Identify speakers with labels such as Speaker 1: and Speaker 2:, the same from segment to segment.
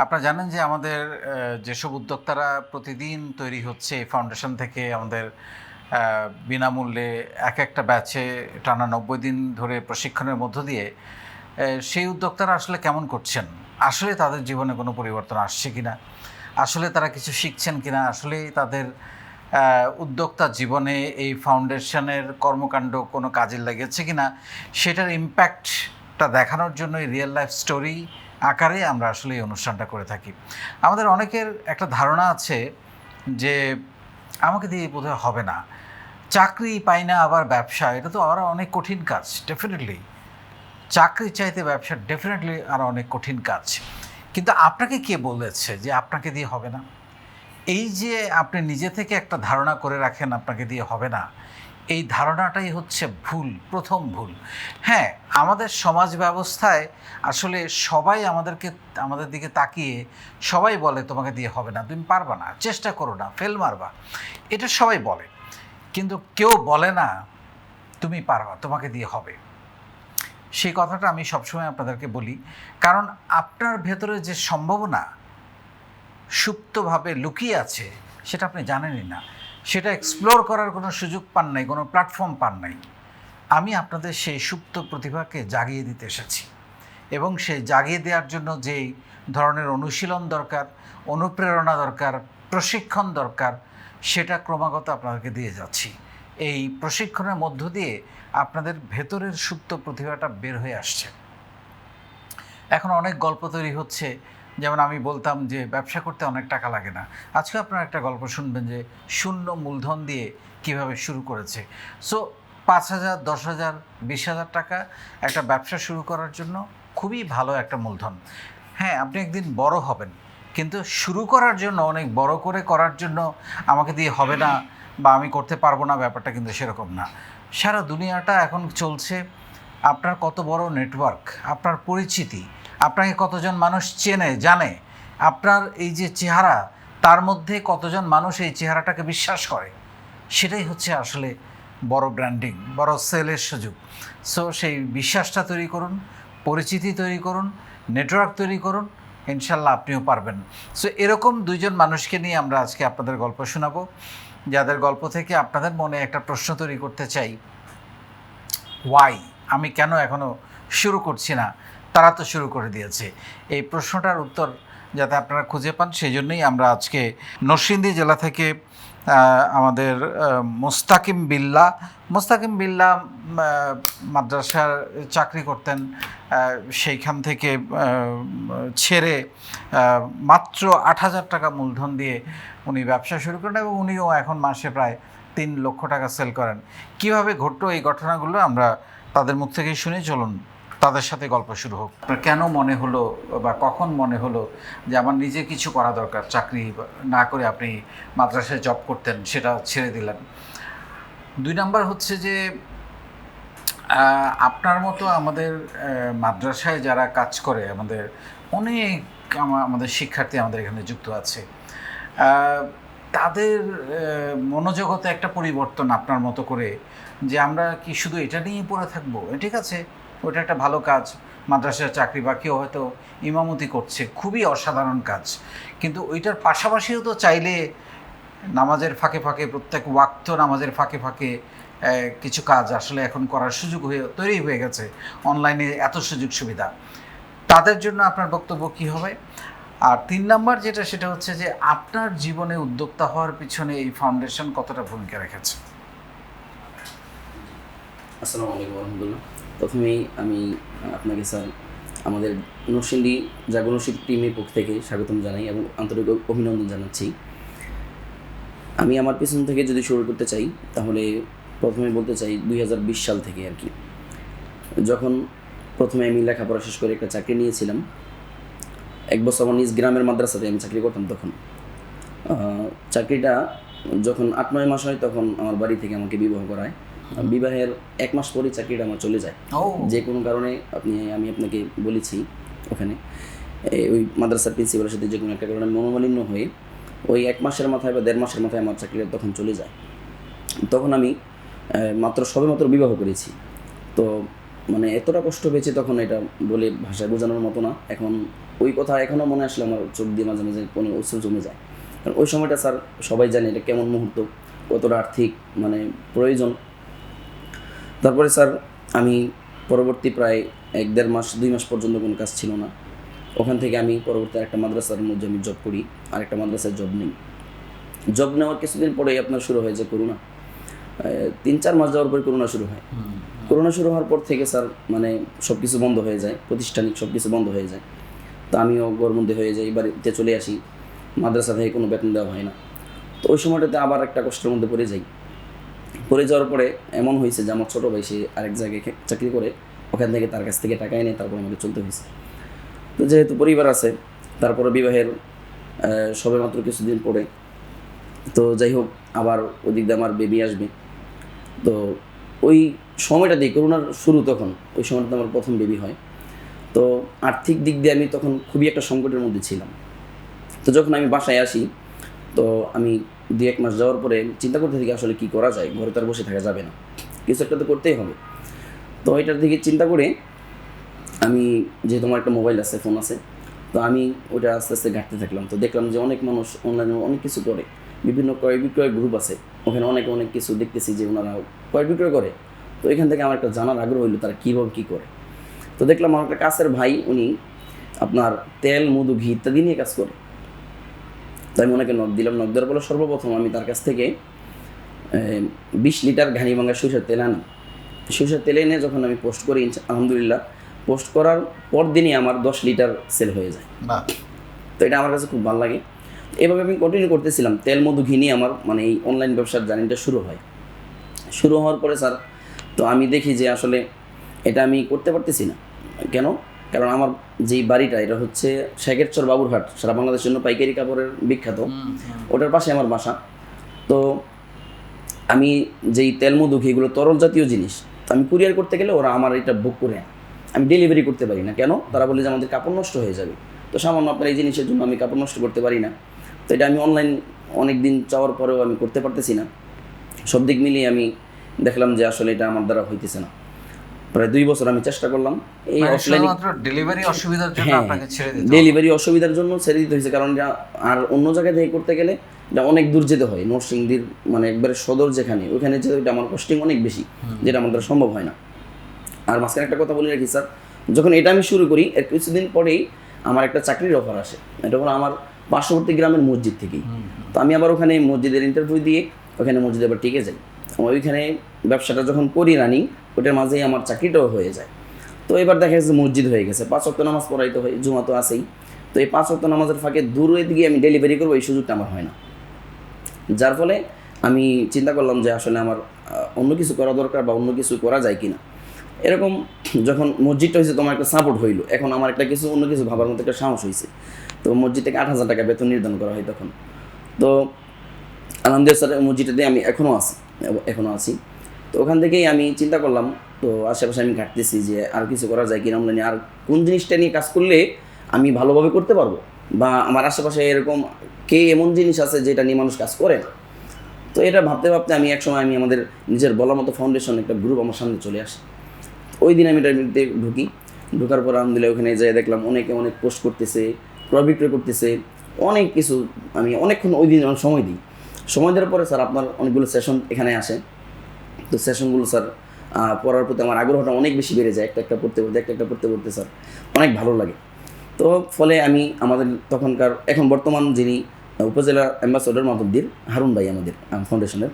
Speaker 1: আপনারা জানেন যে আমাদের যেসব উদ্যোক্তারা প্রতিদিন তৈরি হচ্ছে এই ফাউন্ডেশন থেকে, আমাদের বিনামূল্যে এক একটা ব্যাচে টানা নব্বই দিন ধরে প্রশিক্ষণের মধ্য দিয়ে সেই উদ্যোক্তারা আসলে কেমন করছেন? আসলে তাদের জীবনে কোনো পরিবর্তন আসছে কি না? আসলে তারা কিছু শিখছেন কি না? আসলে তাদের উদ্যোক্তা জীবনে এই ফাউন্ডেশনের কর্মকাণ্ড কোনো কাজে লেগেছে কি না? সেটার ইম্প্যাক্টটা দেখানোর জন্য রিয়েল লাইফ স্টোরি আকারে আমরা আসলে এই অনুষ্ঠানটা করে থাকি। আমাদের অনেকের একটা ধারণা আছে যে আমাকে দিয়ে বোধহয় হবে না। চাকরি পাই না আবার ব্যবসা, এটা তো আরও অনেক কঠিন কাজ ডেফিনেটলি চাকরি চাইতে ব্যবসা ডেফিনেটলি আরও অনেক কঠিন কাজ। কিন্তু আপনাকে কে বলেছে যে আপনাকে দিয়ে হবে না? এই যে আপনি নিজে থেকে একটা ধারণা করে রাখেন আপনাকে দিয়ে হবে না এই ধারণাটাই হচ্ছে ভুল, প্রথম ভুল। হ্যাঁ আমাদের সমাজ ব্যবস্থায় আসলে সবাই আমাদেরকে, আমাদের দিকে তাকিয়ে সবাই বলে, তোমাকে দিয়ে হবে না, তুমি পারবা না, চেষ্টা করো না, ফেল মারবা। এটা সবাই বলে। কিন্তু কেউ বলে না, তুমি পারবা, তোমাকে দিয়ে হবে। সেই কথাটা আমি সবসময় আপনাদেরকে বলি। কারণ আপনার ভেতরে যে সম্ভাবনা সুপ্তভাবে লুকিয়ে আছে, সেটা আপনি জানেনই না। সেটা এক্সপ্লোর করার কোনো সুযোগ পান নাই, কোনো প্ল্যাটফর্ম পান নাই। আমি আপনাদের সেই সুপ্ত প্রতিভাকে জাগিয়ে দিতে এসেছি এবং সেই জাগিয়ে দেওয়ার জন্য যেই ধরনের অনুশীলন দরকার, অনুপ্রেরণা দরকার, প্রশিক্ষণ দরকার, সেটা ক্রমাগত আপনাদেরকে দিয়ে যাচ্ছি। এই প্রশিক্ষণের মধ্য দিয়ে আপনাদের ভেতরের সুপ্ত প্রতিভাটা বের হয়ে আসছে। এখন অনেক গল্প তৈরি হচ্ছে যেমন আমি বলতাম যে ব্যবসা করতে অনেক টাকা লাগে না। আজকে আপনারা একটা গল্প শুনবেন যে শূন্য মূলধন দিয়ে কীভাবে শুরু করেছে। সো পাঁচ হাজার, দশ হাজার, বিশ হাজার টাকা একটা ব্যবসা শুরু করার জন্য খুবই ভালো একটা মূলধন। হ্যাঁ আপনি একদিন বড় হবেন, কিন্তু শুরু করার জন্য, অনেক বড় করে করার জন্য আমাকে দিয়ে হবে না বা আমি করতে পারব না, ব্যাপারটা কিন্তু সেরকম না। সারা দুনিয়াটা এখন চলছে, আপনার কত বড় নেটওয়ার্ক আপনার পরিচিতি আপনাকে কতজন মানুষ চেনে, জানে? আপনার এই যে চেহারা, তার মধ্যে কতজন মানুষ এই চেহারাটাকে বিশ্বাস করে? সেটাই হচ্ছে আসলে বড় ব্র্যান্ডিং বড় সেলের সুযোগ। সো সেই বিশ্বাসটা তৈরি করুন, পরিচিতি তৈরি করুন নেটওয়ার্ক তৈরি করুন, ইনশাল্লাহ আপনিও পারবেন। সো এরকম দুইজন মানুষকে নিয়ে আমরা আজকে আপনাদের গল্প শোনাবো। যাদের গল্প থেকে আপনাদের মনে একটা প্রশ্ন তৈরি করতে চাই ওয়াই আমি কেন এখনও শুরু করছি না? তারা তো শুরু করে দিয়েছে। এই প্রশ্নটার উত্তর যাতে আপনারা খুঁজে পান সেই জন্যই আমরা আজকে নরসিংদী জেলা থেকে আমাদের মোস্তাকিম বিল্লা মোস্তাকিম বিল্লা মাদ্রাসার চাকরি করতেন সেইখান থেকে ছেড়ে মাত্র আট হাজার টাকা মূলধন দিয়ে উনি ব্যবসা শুরু করেন এবং উনিও এখন মাসে প্রায় তিন লক্ষ টাকা সেল করেন। কীভাবে ঘটলো এই ঘটনাগুলো আমরা তাদের মুখ থেকেই শুনে। চলুন তাদের সাথে গল্প শুরু হোক। কেন মনে হলো বা কখন মনে হলো যে আমার নিজে কিছু করা দরকার, চাকরি না করে আপনি মাদ্রাসায় জব করতেন সেটা ছেড়ে দিলেন? দুই নাম্বার হচ্ছে যে আপনার মতো আমাদের মাদ্রাসায় যারা কাজ করে, আমাদের অনেক আমা- আমাদের শিক্ষার্থী আমাদের এখানে যুক্ত আছে। তাদের মনোজগতে একটা পরিবর্তন আপনার মতো করে যে আমরা কি শুধু এটা নিয়েই পড়ে থাকব? ঠিক আছে। ওটা একটা ভালো কাজ। মাদ্রাসার চাকরি বা কেউ হয়তো ইমামতি করছে, খুবই অসাধারণ কাজ। কিন্তু ওইটার পাশাপাশিও তো চাইলে নামাজের ফাঁকে ফাঁকে, প্রত্যেক ওয়াক্ত নামাজের ফাঁকে ফাঁকে কিছু কাজ আসলে এখন করার সুযোগ হয়ে, তৈরি হয়ে গেছে। অনলাইনে এত সুযোগ সুবিধা। তাদের জন্য আপনার বক্তব্য কী হবে? আর তিন নাম্বার যেটা, সেটা হচ্ছে যে আপনার জীবনে উদ্যোক্তা হওয়ার পিছনে এই ফাউন্ডেশন কতটা ভূমিকা রেখেছে?
Speaker 2: আসসালামু আলাইকুম রহমতুল্লাহ। প্রথমেই আমি আপনাকে স্যার আমাদের নরসিংদী জাগরণশীল টিমের পক্ষ থেকে স্বাগতম জানাই এবং আন্তরিক অভিনন্দন জানাচ্ছি। আমি আমার পেছন থেকে যদি শুরু করতে চাই, তাহলে প্রথমে বলতে চাই দুই হাজার বিশ সাল থেকে আর কি। যখন প্রথমে আমি লেখাপড়া শেষ করে একটা চাকরি নিয়েছিলাম, এক বছর আমার নিজ গ্রামের মাদ্রাসাতে আমি চাকরি করতাম তখন। চাকরিটা যখন আট, নয় মাস হয় তখন আমার বাড়ি থেকে আমাকে বিবাহ করায়। বিবাহের এক মাস পরেই চাকরিটা আমার চলে যায়। যে কোনো কারণে আপনি আমি আপনাকে বলেছি ওখানে ওই মাদ্রাসার প্রিন্সিপালের সাথে যে কোনো একটা কারণে মনোমালিন্য হয়ে ওই এক মাসের মাথায় বা দেড় মাসের মাথায় আমার চাকরিটা তখন চলে যায়। তখন আমি মাত্র সবে মাত্র বিবাহ করেছি। তো মানে এতটা কষ্ট পেয়েছি তখন এটা বলে ভাষায় বোঝানোর মতো না। এখন ওই কথা এখনও মনে আসলে আমার চোখ দিয়ে মাঝে মাঝে কোনো অশ্রু জমে যায়। কারণ ওই সময়টা স্যার সবাই জানে এটা কেমন মুহূর্ত কতটা আর্থিক মানে প্রয়োজন। তারপরে স্যার আমি পরবর্তী প্রায় এক দেড় মাস দুই মাস পর্যন্ত কোনো কাজ ছিল না। ওখান থেকে আমি পরবর্তী একটা মাদ্রাসার মধ্যে আমি জব করি আর একটা মাদ্রাসায় জব নিই। জব নেওয়ার কিছুদিন পরেই আপনার শুরু হয় যে করোনা। তিন চার মাস যাওয়ার পরে করোনা শুরু হয়। করোনা শুরু হওয়ার পর থেকে স্যার মানে সব কিছু বন্ধ হয়ে যায় প্রতিষ্ঠানিক সব কিছু বন্ধ হয়ে যায়। তো আমিও গরমন্দি হয়ে যাই বাড়িতে চলে আসি। মাদ্রাসা থেকে কোনো বেতন দেওয়া হয় না। তো ওই সময়টাতে আবার একটা কষ্টের মধ্যে পড়ে যাই। পড়ে যাওয়ার পরে এমন হয়েছে যে আমার ছোটো ভাই সে আরেক জায়গায় চাকরি করে ওখান থেকে তার কাছ থেকে টাকা এনে তারপর আমাকে চলতে হয়েছে। তো যেহেতু পরিবার আছে তারপরে বিবাহের আহ, সবেমাত্র কিছুদিন পরে তো যাই হোক আবার ওদিক দিয়ে আমার বেবি আসবে। তো ওই সময়টা দিয়ে করোনার শুরু তখন ওই সময়টাতে আমার প্রথম বেবি হয়। তো আর্থিক দিক দিয়ে আমি তখন খুবই একটা সংকটের মধ্যে ছিলাম। তো যখন আমি বাসায় আসি তো আমি দু এক মাস যাওয়ার পরে চিন্তা করতে থাকি আসলে কি করা যায়, ঘরে তো আর বসে থাকা যাবে না। কিছু একটা তো করতেই হবে। তো এটার দিকে চিন্তা করে আমি যেহেতু আমার একটা মোবাইল আছে ফোন আছে, তো আমি ওটা আস্তে আস্তে ঘাঁটতে থাকলাম। তো দেখলাম যে অনেক মানুষ অনলাইনে অনেক কিছু করে। বিভিন্ন ক্রয় বিক্রয় গ্রুপ আছে। ওখানে অনেক অনেক কিছু দেখতেছি যে ওনারা ক্রয় বিক্রয় করে। তো এখান থেকে আমার একটা জানার আগ্রহ হইল তারা কীভাবে কী করে। তো দেখলাম আমার একটা কাছের ভাই, উনি আপনার তেল, মধু, ঘি ইত্যাদি নিয়ে কাজ করে। তো আমি ওনাকে নখ দিলাম। নখ দেওয়ার পরে সর্বপ্রথম আমি তার কাছ থেকে বিশ লিটার ঘানি ভাঙা সরিষার তেল আনি। সরিষার তেল এনে যখন আমি পোস্ট করি আলহামদুলিল্লাহ পোস্ট করার পর দিনই আমার দশ লিটার সেল হয়ে যায়। তো এটা আমার কাছে খুব ভালো লাগে। এভাবে আমি কন্টিনিউ করতেছিলাম। তেল মধু ঘি নিয়ে আমার মানে এই অনলাইন ব্যবসার জার্নিটা শুরু হয়। শুরু হওয়ার পরে স্যার তো আমি দেখি যে আসলে এটা আমি করতে পারতেছি না। কেন? কারণ আমার যেই বাড়িটা এটা হচ্ছে শেখেরচর বাবুরহাট সারা বাংলাদেশের জন্য পাইকারি কাপড়ের বিখ্যাত। ওটার পাশে আমার বাসা। তো আমি যেই তেল মধু এগুলো তরল জাতীয় জিনিস তো আমি কুরিয়ার করতে গেলে ওরা আমার এটা বুক করে আমি ডেলিভারি করতে পারি না। কেন? তারা বলে যে আমাদের কাপড় নষ্ট হয়ে যাবে। তো সামান্য আপনার এই জিনিসের জন্য আমি কাপড় নষ্ট করতে পারি না। তো এটা আমি অনলাইন অনেক দিন চাওয়ার পরেও আমি করতে পারতেছি না। সব দিক মিলিয়ে আমি দেখলাম যে আসলে এটা আমার দ্বারা হইতেছে না। প্রায় দুই বছর আমি চেষ্টা করলাম। এই অফলাইনে
Speaker 1: ডেলিভারি অসুবিধার জন্য
Speaker 2: হ্যাঁ
Speaker 1: আপনাকে ছেড়ে দিতে
Speaker 2: ডেলিভারি অসুবিধার জন্য ছেড়ে দিতে হয়েছে কারণ আর অন্য জায়গায় থেকে করতে গেলে এটা অনেক দূর যেতে হয় নরসিংদীর মানে একবারে সদর যেখানে ওইখানে যেতে এটা আমার কস্টিং অনেক বেশি যেটা আমার দ্বারা সম্ভব হয় না। আর মাঝখানে একটা কথা বলে রাখি স্যার যখন এটা আমি শুরু করি এর কিছুদিন পরেই আমার একটা চাকরির অফার আসে। এটা হলো আমার পার্শ্ববর্তী গ্রামের মসজিদ থেকেই। তো আমি আবার ওখানে মসজিদের ইন্টারভিউ দিয়ে ওখানে মসজিদে আবার টিকে যাই। ওইখানে ব্যবসাটা যখন করি রানিং ওটার মাঝেই আমার চাকরিটাও হয়ে যায়। তো এবার দেখা যাচ্ছে মসজিদ হয়ে গেছে, পাঁচ অক্ট নামাজ পড়াইতে হয়, জুমা তো আছেই। তো এই পাঁচ অক্ট নামাজের ফাঁকে দূরের দিকে আমি ডেলিভারি করব, এই সুযোগটা আমার হয় না। যার ফলে আমি চিন্তা করলাম যে আসলে আমার অন্য কিছু করা দরকার বা অন্য কিছু করা যায় কি না এরকম যখন মসজিদটা হয়েছে, তোমার একটা সাপোর্ট হইল, এখন আমার একটা কিছু, অন্য কিছু ভাবার মতো একটা সাহস হয়েছে তো মসজিদ থেকে আট হাজার টাকা বেতন নির্ধারণ করা হয় তখন। তো আলহামদুলিল্লাহ স্যার মসজিদটাতে আমি এখনও আছি। এখনও আছি। তো ওখান থেকেই আমি চিন্তা করলাম, তো আশেপাশে আমি ঘাটতেছি যে আর কিছু করা যায় কিনা অনলাইনে আর কোন জিনিসটা নিয়ে কাজ করলে আমি ভালোভাবে করতে পারব? বা আমার আশেপাশে এরকম কে এমন জিনিস আছে যেটা নিয়ে মানুষ কাজ করে না? তো এটা ভাবতে ভাবতে আমি একসময় আমি আমাদের নিজের বলার মতো ফাউন্ডেশন একটা গ্রুপ আমার সামনে চলে আসে। ওই দিন আমি মধ্যে ঢুকি। ঢোকার পর আলহামদুলিল্লাহ ওখানে যাই দেখলাম অনেকে অনেক পোস্ট করতেছে ক্রয় বিক্রয় করতেছে। অনেক কিছু আমি অনেকক্ষণ ওই দিন সময় দিই। সময় দেওয়ার পরে স্যার আপনার অনেকগুলো সেশন এখানে আসে। তো সেশনগুলো স্যার পড়ার প্রতি আমার আগ্রহটা অনেক বেশি বেড়ে যায়। একটা একটা পড়তে পড়তে একটা একটা পড়তে পড়তে স্যার অনেক ভালো লাগে। তো ফলে আমি আমাদের তখনকার এখন বর্তমান যিনি উপজেলা অ্যাম্বাসেডর মাধবদীর হারুন ভাই আমাদের ফাউন্ডেশনের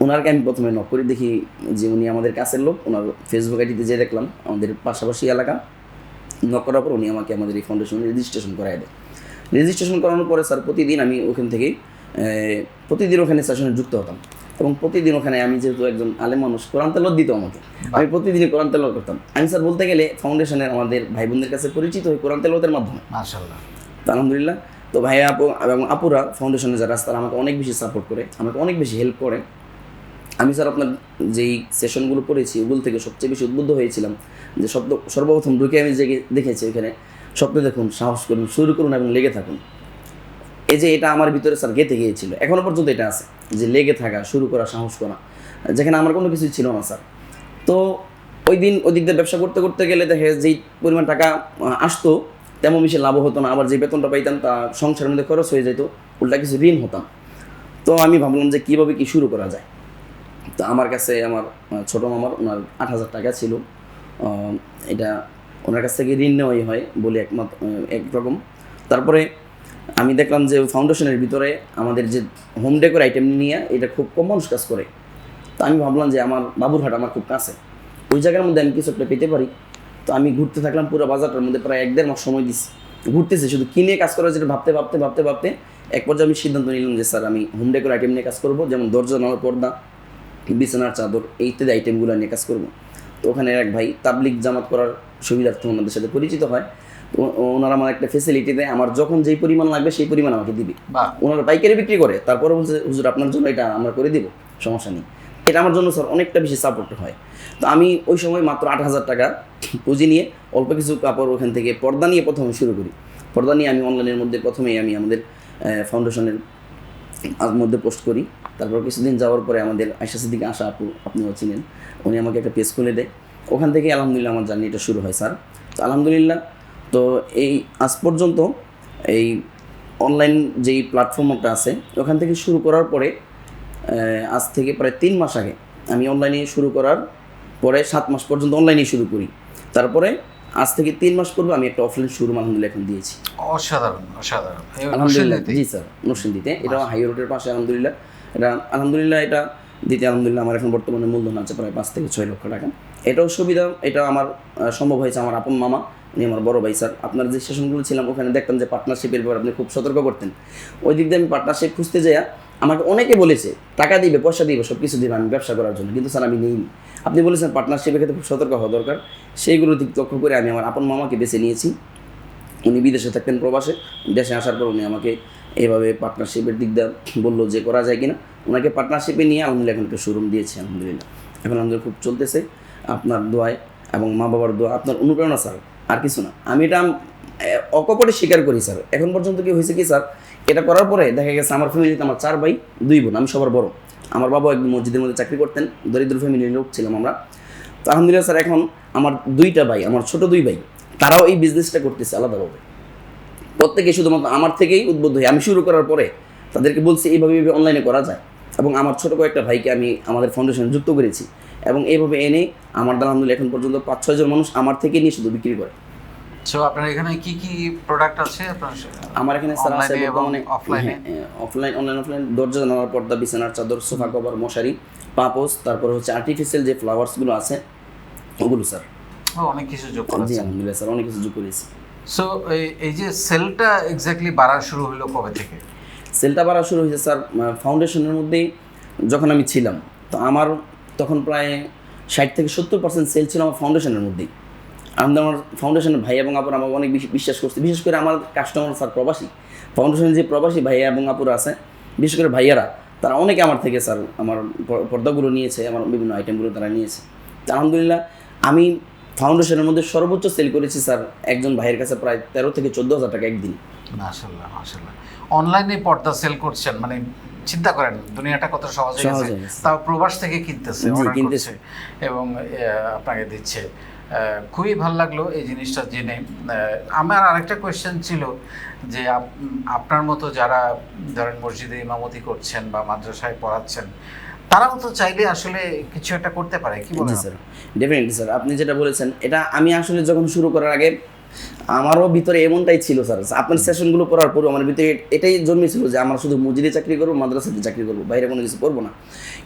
Speaker 2: ওনারকে আমি প্রথমে নক করে দেখি যে উনি আমাদের কাছের লোক। ওনার ফেসবুক আইডিতে যে দেখলাম আমাদের পাশাপাশি এলাকা। নক করার পর উনি আমাকে আমাদের এই ফাউন্ডেশনে রেজিস্ট্রেশন করায় দেয়। রেজিস্ট্রেশন করানোর পরে স্যার প্রতিদিন আমি ওখান থেকে আহ, প্রতিদিন ওখানে সেশনে যুক্ত হতাম। এবং প্রতিদিন ওখানে আমি যেহেতু একজন আলেম মানুষ কোরআন তেলত দিত আমাকে। আমি প্রতিদিনই কোরআন তেলত করতাম। আমি স্যার বলতে গেলে ফাউন্ডেশনের আমাদের ভাই বোনদের কাছে পরিচিত হই কোরআন তেলতের মাধ্যমে।
Speaker 1: মাশাআল্লাহ।
Speaker 2: তো আলহামদুলিল্লাহ তো ভাইয়া আপু এবং আপুরা ফাউন্ডেশনে যারা তারা আমাকে অনেক বেশি সাপোর্ট করে আমাকে অনেক বেশি হেল্প করে। আমি স্যার আপনার যেই সেশনগুলো করেছি ওগুলো থেকে সবচেয়ে বেশি উদ্বুদ্ধ হয়েছিলাম। যে শব্দ সর্বপ্রথম ঢুকে আমি যে দেখেছি ওইখানে স্বপ্নে দেখুন সাহস করুন শুরু করুন এবং লেগে থাকুন। এই যে এটা আমার ভিতরে স্যার গেঁথে গিয়েছিল এখনও পর্যন্ত এটা আছে যে লেগে থাকা, শুরু করা, সাহস করা, যেখানে আমার কোনো কিছুই ছিল না স্যার। তো ওই দিন ওই দিক ব্যবসা করতে করতে গেলে দেখে যেই পরিমাণ টাকা আসতো, তেমন বেশি লাভ হতো না, আবার যে বেতনটা পাইতাম তা সংসারের মধ্যে খরচ হয়ে যেত উল্টা কিছু ঋণ হতাম। তো আমি ভাবলাম যে কীভাবে কি শুরু করা যায়। তো আমার কাছে আমার ছোট মামার ওনার আট হাজার টাকা ছিল এটা ওনার কাছ থেকে ঋণ নেওয়াই হয় বলে একমাত্র একরকম। তারপরে আমি দেখলাম যে ফাউন্ডেশনের ভিতরে আমাদের যে হোম ডেকোর আইটেম নিয়ে এটা খুব কম মানুষ কাজ করে। তো আমি ভাবলাম যে আমার বাবুরহাট আমার খুব কাছে। ওই জায়গার মধ্যে আমি কিছু একটা পেতে পারি। তো আমি ঘুরতে থাকলাম পুরো বাজারটার মধ্যে প্রায় এক দেড় মাস সময় দিচ্ছি ঘুরতেছি, শুধু কিনে কাজ করার যেটা ভাবতে ভাবতে ভাবতে ভাবতে এক পর্যায়ে আমি সিদ্ধান্ত নিলাম যে, স্যার, আমি হোম ডেকোর আইটেম নিয়ে কাজ করব, যেমন দরজা নামার পর্দা বিছানার চাদর, এই ইত্যাদি আইটেমগুলো নিয়ে কাজ করব। তো ওখানে এক ভাই তাবলিক জামাত করার সুবিধার্থে ওনাদের সাথে পরিচিত হয়। ওনারা আমার একটা ফেসিলিটি দেয় আমার যখন যেই পরিমাণ লাগবে সেই পরিমাণ আমাকে দিবি।
Speaker 1: বা
Speaker 2: ওনারা পাইকারি বিক্রি করে তারপরে বলছে হুজুর আপনার জন্য এটা আমরা করে দিব সমস্যা নেই। এটা আমার জন্য স্যার অনেকটা বেশি সাপোর্ট হয়। তো আমি ওই সময় মাত্র আট হাজার টাকা পুঁজি নিয়ে অল্প কিছু কাপড় ওখান থেকে পর্দা নিয়ে প্রথমে শুরু করি। পর্দা নিয়ে আমি অনলাইনের মধ্যে প্রথমেই আমি আমাদের ফাউন্ডেশনের মধ্যে পোস্ট করি। তারপর কিছুদিন যাওয়ার পরে আমাদের আয়সা সিদ্দিকে আশা আপু আপনিও চিনেন উনি আমাকে একটা পেজ খুলে দেয়। ওখান থেকে আলহামদুলিল্লাহ আমার জার্নিটা শুরু হয় স্যার। তো আলহামদুলিল্লাহ তো এই আজ পর্যন্ত এই অনলাইন যেই প্ল্যাটফর্মটা আছে ওখান থেকে শুরু করার পরে আজ থেকে প্রায় তিন মাস আগে আমি অনলাইনে শুরু করার পরে সাত মাস পর্যন্ত অনলাইনে শুরু করি। তারপরে আজ থেকে তিন মাস পূর্বে আমি একটা অফলাইন শোরুম আলহামদুলিল্লাহ এখন দিয়েছি।
Speaker 1: অসাধারণ অসাধারণ।
Speaker 2: আলহামদুলিল্লাহ? জি স্যার নরসিংদীতে। এটা হাই রোডের পাশে আলহামদুলিল্লাহ। এটা আলহামদুলিল্লাহ এটা দিতে আলহামদুলিল্লাহ আমার এখন বর্তমানে মূলধন আছে প্রায় পাঁচ থেকে ছয় লক্ষ টাকা। এটাও সুবিধা এটা আমার সম্ভব হয়েছে আমার আপন মামা। উনি আমার বড় ভাই, স্যার। আপনার যে সেশনগুলো ছিলাম, ওখানে দেখতাম যে পার্টনারশিপের ব্যাপারে আপনি খুব সতর্ক করতেন। ওই দিক দিয়ে আমি পার্টনারশিপ খুঁজতে যাই আমাকে অনেকে বলেছে, টাকা দিবে, পয়সা দিবে সব কিছু দিবে আমি ব্যবসা করার জন্য। কিন্তু স্যার, আমি নিইনি আপনি বলেছেন পার্টনারশিপের ক্ষেত্রে খুব সতর্ক হওয়া দরকার। সেইগুলো দিক লক্ষ্য করে আমি আমার আপন মামাকে বেছে নিয়েছি। উনি বিদেশে থাকতেন প্রবাসে। দেশে আসার পর উনি আমাকে এভাবে পার্টনারশিপের দিক দিয়ে বলল যে করা যায় কিনা। ওনাকে পার্টনারশিপে নিয়ে আলহামদুলিল্লাহ এখন একটা শোরুম দিয়েছে, আলহামদুলিল্লাহ। এখন আমাদের খুব চলতেছে। আপনার দোয়ায় এবং মা বাবার দোয়া, আপনার অনুপ্রেরণা, স্যার। আর কিছু না। আমি এটা অকপটে স্বীকার করি, স্যার। এখন পর্যন্ত কি হয়েছে কি, স্যার, এটা করার পরে দেখা গেছে আমার ফ্যামিলিতে আমার চার ভাই, দুই বোন, আমি সবার বড়। আমার বাবা একদম মসজিদের মধ্যে চাকরি করতেন, দরিদ্র ফ্যামিলির লোক ছিলাম আমরা। তো আলহামদুলিল্লাহ, স্যার, এখন আমার দুইটা ভাই, আমার ছোট দুই ভাই, তারাও এই বিজনেসটা করতেছে আলাদাভাবে। প্রত্যেকে শুধুমাত্র আমার থেকেই উদ্বুদ্ধ হয়ে, আমি শুরু করার পরে তাদেরকে বলছি, এইভাবে অনলাইনে করা যায়। এবং আমার ছোট কয়েকটা ভাইকে আমি আমাদের ফাউন্ডেশনে যুক্ত করেছি। এবং এইভাবে এনে আমার দ্বারা আলহামদুলিল্লাহ এখন পর্যন্ত পাঁচ ছয়জন মানুষ আমার থেকে নিয়ে শুধু বিক্রি করে।
Speaker 1: সো আপনার এখানে কি কি প্রোডাক্ট আছে আপনার
Speaker 2: আমার এখানে স্যার আছে বর্তমানে
Speaker 1: এ?
Speaker 2: অফলাইন অনলাইন অফলাইন দরজা জানালার পর্দা বিছানার চাদর সোফা কভার মশারি পাপোস তারপরে হচ্ছে আর্টিফিশিয়াল যে ফ্লাওয়ার্সগুলো আছে ওগুলো স্যার।
Speaker 1: অনেক কিছু যোগ
Speaker 2: জি
Speaker 1: করেছেন।
Speaker 2: আলহামদুলিল্লাহ স্যার অনেক কিছু যোগ করেছি।
Speaker 1: সো এই যে সেলটা এক্স্যাক্টলি বাড়া শুরু হলো কবে থেকে?
Speaker 2: সেলটা বাড়া শুরু হয়েছে স্যার ফাউন্ডেশনের মধ্যেই যখন আমি ছিলাম। তো আমার তখন প্রায় ষাট থেকে সত্তর পার্সেন্ট সেল ছিল আমার ফাউন্ডেশনের মধ্যেই। আমি আমার ফাউন্ডেশনের ভাই এবং আপুরা আমাকে অনেক বেশি বিশ্বাস করছে। বিশেষ করে আমার কাস্টমার স্যার প্রবাসী। ফাউন্ডেশনের যে প্রবাসী ভাইয়া এবং আপুরা আছে, বিশেষ করে ভাইয়ারা, তারা অনেকে আমার থেকে স্যার আমার পর্দাগুলো নিয়েছে, আমার বিভিন্ন আইটেমগুলো তারা নিয়েছে। আলহামদুলিল্লাহ, আমি ফাউন্ডেশনের মধ্যে সর্বোচ্চ সেল করেছি স্যার একজন ভাইয়ের কাছে প্রায় তেরো থেকে চোদ্দ হাজার টাকা একদিন।
Speaker 1: মাশাল্লাহ মাশাল্লাহ অনলাইনে পর্দা সেল করছেন মানে চিন্তা করেন দুনিয়াটা কত সহজ হয়ে গেছে। তাও প্রবাস থেকে কিনতেছে
Speaker 2: কিনতেছে।
Speaker 1: এবং আপনাকে দিচ্ছে। খুবই ভালো লাগল এই জিনিসটা জেনে। আমার আরেকটা কোয়েশ্চেন ছিল যে আপ- আপনার মতো যারা ধরেন মসজিদে ইমামতি করছেন বা মাদ্রাসায় পড়াচ্ছেন তারাও তো চাইলে আসলে কিছু একটা করতে পারে কি
Speaker 2: জি
Speaker 1: বলেন
Speaker 2: স্যার ডেফিনেটলি স্যার আপনি যেটা বলেছেন এটা আমি আসলে যখন শুরু করার আগে আমারও ভিতরে এমনটাই ছিল স্যার। আপনার সেশনগুলো করার পর আমার ভিতরে এটাই জন্মেছিল যে আমার শুধু মসজিদে চাকরি করব মাদ্রাসাতে চাকরি করব বাইরে কোনো কিছু করব না।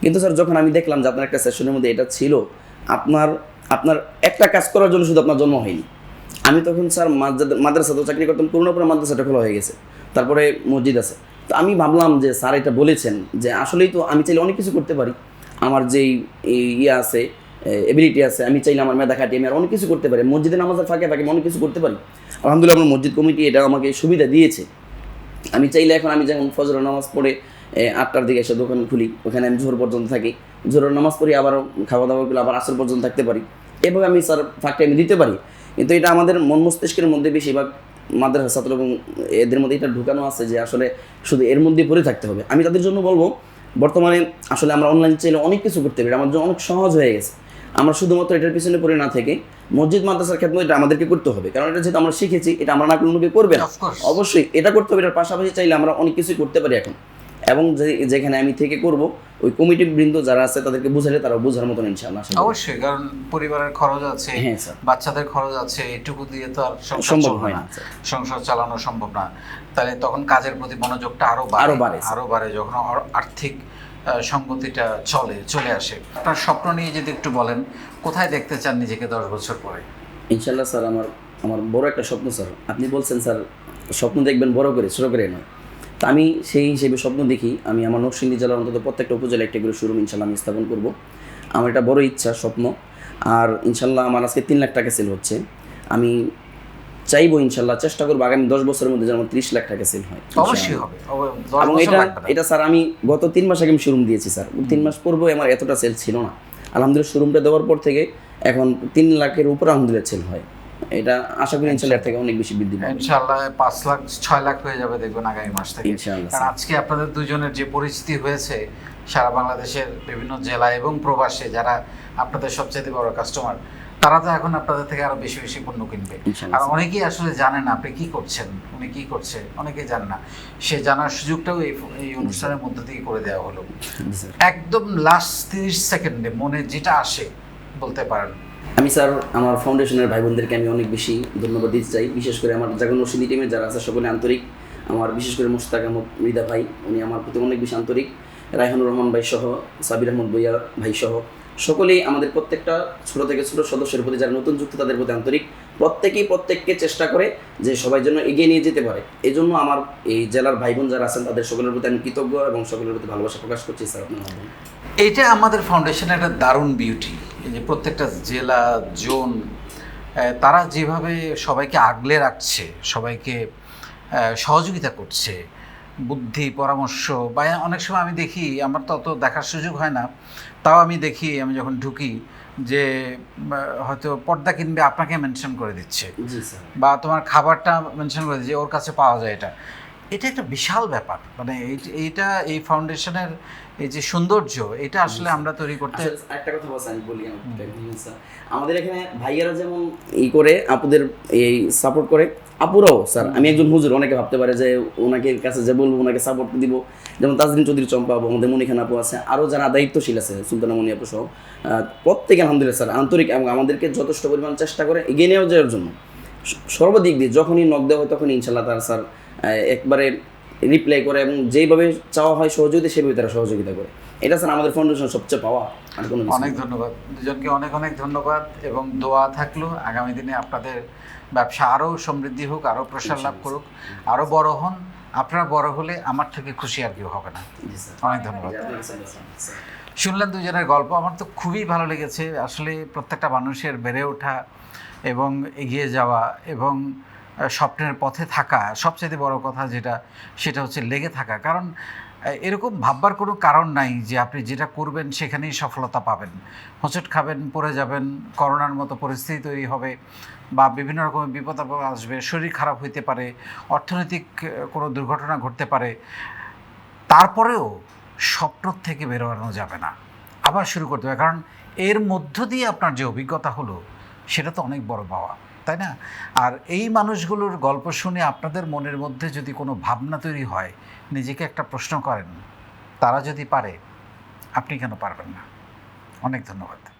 Speaker 2: কিন্তু স্যার যখন আমি দেখলাম যে আপনার একটা সেশনের মধ্যে এটা ছিল আপনার আপনার একটা কাজ করার জন্য শুধু আপনার জন্ম হয়নি। আমি তখন স্যার মাদ্রাসা- মাদ্রাসাতেও চাকরি করতাম করোনার পরে মাদ্রাসাটা খোলা হয়ে গেছে। তারপরে মসজিদ আছে। তো আমি ভাবলাম যে স্যার এটা বলেছেন যে আসলেই তো আমি চাইলে অনেক কিছু করতে পারি। আমার যেই ইয়ে আছে এবিলিটি আছে। আমি চাইলে আমার মেধা খাটিয়ে আমি আর অনেক কিছু করতে পারি। মসজিদে নামাজের ফাঁকে ফাঁকে অনেক কিছু করতে পারি। আলহামদুলিল্লাহ আমার মসজিদ কমিটি এটা আমাকে সুবিধা দিয়েছে। আমি চাইলে এখন আমি যেমন ফজর নামাজ পড়ে আটটার দিকে এসে দোকান খুলি, ওখানে আমি জোহর পর্যন্ত থাকি। জোহরের নামাজ পড়ি আবার খাওয়া দাওয়া করে আবার আসর পর্যন্ত থাকতে পারি। এভাবে আমি স্যার ফাঁকটা আমি দিতে পারি। কিন্তু এটা আমাদের মন মস্তিষ্কের মধ্যে বেশিরভাগ মাদ্রাসা ছাত্র এবং এদের মধ্যে এটা ঢুকানো আছে যে আসলে শুধু এর মধ্যে পড়ে থাকতে হবে। আমি তাদের জন্য বলব, বর্তমানে আসলে আমরা অনলাইন চাইলে অনেক কিছু করতে পারি। আমার জন্য অনেক সহজ হয়ে গেছে। আমরা শুধুমাত্র এটার পিছনে পড়ে না থেকে মসজিদ মাদ্রাসার ক্ষেত্রে এটা আমাদেরকে করতে হবে। কারণ এটা যেহেতু আমরা শিখেছি এটা আমরা না করলে অন্য কেউ করবে না অবশ্যই এটা করতে হবে এটার পাশাপাশি চাইলে আমরা অনেক কিছুই করতে পারি এখন। এবং যেখানে আমি থেকে করব ওই কমিটি বৃন্দ যারা আছে তাদেরকে বুঝালে তারা বোঝার মতন ইনশাআল্লাহ
Speaker 1: অবশ্যই কারণ পরিবারের খরচ আছে
Speaker 2: হ্যাঁ
Speaker 1: বাচ্চাদের খরচ আছে এটুকু দিয়ে তো আর
Speaker 2: সম্ভব হয়
Speaker 1: না। সংসার চালানো সম্ভব না। তাহলে তখন কাজের প্রতি মনোযোগটা আরও বাড়ে
Speaker 2: আরও বাড়ে,
Speaker 1: আরও বাড়ে যখন আর্থিক সঙ্গতিটা চলে চলে আসে। আপনার স্বপ্ন নিয়ে যদি একটু বলেন, কোথায় দেখতে চান নিজেকে দশ বছর পরে?
Speaker 2: ইনশাল্লাহ স্যার, আমার আমার বড় একটা স্বপ্ন স্যার। আপনি বলছেন স্যার, স্বপ্ন দেখবেন বড় করে, ছোটো করে নয়। তা আমি সেই হিসেবে স্বপ্ন দেখি, আমি আমার নরসিংদী জেলার অন্তত প্রত্যেকটা উপজেলা একটা করে শোরুম ইনশাল্লাহ আমি স্থাপন করব। আমার এটা বড় ইচ্ছা, স্বপ্ন। আর ইনশাল্লাহ আমার আজকে তিন লাখ টাকা সেল হচ্ছে। আমি চাইব ইনশাল্লাহ চেষ্টা করব আগামী দশ বছরের মধ্যে আমার ত্রিশ লাখ টাকা সেল হয়
Speaker 1: অবশ্যই হবে
Speaker 2: এবং এটা এটা স্যার আমি গত তিন মাস আগে আমি শোরুম দিয়েছি স্যার। তিন মাস পূর্বে আমার এতটা সেল ছিল না। আলহামদুলিল্লাহ শোরুমটা দেওয়ার পর থেকে এখন তিন লাখের উপর আলহামদুলিল্লাহ সেল হয়। এটা আশা করি ইনশাল্লাহ থেকে অনেক বেশি বৃদ্ধি পাবে।
Speaker 1: ইনশাআল্লাহ পাঁচ লাখ ছয় লাখ হয়ে যাবে দেখবেন আগামী মাস থেকে।
Speaker 2: ইনশাআল্লাহ,
Speaker 1: কারণ আজকে আপনাদের দুজনের যে পরিস্থিতি হয়েছে সারা বাংলাদেশের বিভিন্ন জেলা এবং প্রবাসে যারা আপনাদের সবচেয়ে বড় কাস্টমার তারা তো এখন আপনাদের থেকে আরও বেশি বেশি পণ্য কিনবে। আর অনেকেই আসলে জানে না আপনি কি করছেন উনি কি করছে অনেকেই জানে না। সে জানার সুযোগটাও এই এই অনুষ্ঠানের মধ্যে থেকে করে দেওয়া হলো। একদম লাস্ট তিরিশ সেকেন্ডে মনে যেটা আসে বলতে পারেন।
Speaker 2: আমি স্যার আমার ফাউন্ডেশনের ভাই বোনদেরকে আমি অনেক বেশি ধন্যবাদ দিতে চাই। বিশেষ করে আমার জাগন রশিদি টিমের যারা আছে সকলে আন্তরিক। আমার বিশেষ করে মুস্তাক আহমদ মৃদা ভাই উনি আমার প্রতি অনেক বেশি আন্তরিক। রায়হানুর রহমান ভাই সহ সাবির আহমদ বইয়া ভাই সহ। সকলেই আমাদের প্রত্যেকটা ছোট থেকে ছোট সদস্যের প্রতি যারা নতুন যুক্ত, তাদের প্রতি আন্তরিক প্রত্যেকেই প্রত্যেককে চেষ্টা করে যে সবাই যেন এগিয়ে নিয়ে যেতে পারে। এই জন্য আমার এই জেলার ভাই বোন যারা আছেন, তাদের সকলের প্রতি আমি কৃতজ্ঞ এবং সকলের প্রতি ভালোবাসা প্রকাশ করছি, স্যার, আপনার মাধ্যমে।
Speaker 1: এইটা আমাদের ফাউন্ডেশনের একটা দারুণ বিউটি যে প্রত্যেকটা জেলা, জোন তারা যেভাবে সবাইকে আগলে রাখছে, সবাইকে সহযোগিতা করছে, বুদ্ধি, পরামর্শ, বা অনেক সময় আমি দেখি, আমার তো অত দেখার সুযোগ হয় না তাও আমি দেখি আমি যখন ঢুকি যে হয়তো পর্দা কিনবে আপনাকে মেনশন করে দিচ্ছে। বা তোমার খাবারটা মেনশন করে দিচ্ছে ওর কাছে পাওয়া যায় এটা। এটা একটা বিশাল ব্যাপার। মানে এই- এইটা এই ফাউন্ডেশনের এই যে সৌন্দর্য এটা আসলে আমরা তৈরি করতে
Speaker 2: একটা কথা বলছি আমি বলি। আমাদের এখানে ভাইয়ারা যেমন ই করে আপুদের এই সাপোর্ট করে আপুরাও স্যার আমি একজন হুজুর অনেকে ভাবতে পারে যে ওনাকে কাছে যে বলব ওনাকে সাপোর্ট দিব। যেমন তাজদিন চৌধুরী চম্পা আপু আমাদের মনিখান আপু আছে আরও যারা দায়িত্বশীল আছে সুলতানা মনি আপু সহ প্রত্যেকে আলহামদুলিল্লাহ স্যার আন্তরিক এবং আমাদেরকে যথেষ্ট পরিমাণ চেষ্টা করে এগিয়ে নিয়ে যাওয়ার জন্য। সর্বদিক দিয়ে যখনই নক দেওয়া হয় তখনই ইনশাল্লাহ তারা স্যার একবারে রিপ্লাই করে এবং যেইভাবে চাওয়া হয় সহযোগিতা সেভাবে তারা সহযোগিতা করে। এটা স্যার আমাদের ফাউন্ডেশন সবচেয়ে পাওয়া আর কোনো
Speaker 1: অনেক ধন্যবাদ। দুজনকে অনেক অনেক ধন্যবাদ এবং দোয়া থাকল। আগামী দিনে আপনাদের ব্যবসা আরও সমৃদ্ধি হোক আরও প্রসার লাভ করুক আরও বড় হন। আপনারা বড় হলে আমার থেকে খুশি আর কেউ হবে না। অনেক ধন্যবাদ। শুনলেন দুজনের গল্প আমার তো খুবই ভালো লেগেছে। আসলে প্রত্যেকটা মানুষের বেড়ে ওঠা এবং এগিয়ে যাওয়া এবং স্বপ্নের পথে থাকা। সবচেয়ে বড় কথা যেটা, সেটা হচ্ছে লেগে থাকা। কারণ এরকম ভাববার কোনো কারণ নাই যে আপনি যেটা করবেন সেখানেই সফলতা পাবেন। হোঁচট খাবেন, পড়ে যাবেন, করোনার মতো পরিস্থিতি তৈরি হবে বা বিভিন্ন রকমের বিপদ আপদ আসবে, শরীর খারাপ হইতে পারে, অর্থনৈতিক কোনো দুর্ঘটনা ঘটতে পারে, তারপরেও স্বপ্ন থেকে বেরোনো যাবে না। আবার শুরু করতে হবে। কারণ এর মধ্য দিয়ে আপনার যে অভিজ্ঞতা হলো সেটা তো অনেক বড় পাওয়া, তাই না? আর এই মানুষগুলোর গল্প শুনে আপনাদের মনের মধ্যে যদি কোনো ভাবনা তৈরি হয়, নিজেকে একটা প্রশ্ন করেন, তারা যদি পারে, আপনি কেন পারবেন না? অনেক ধন্যবাদ।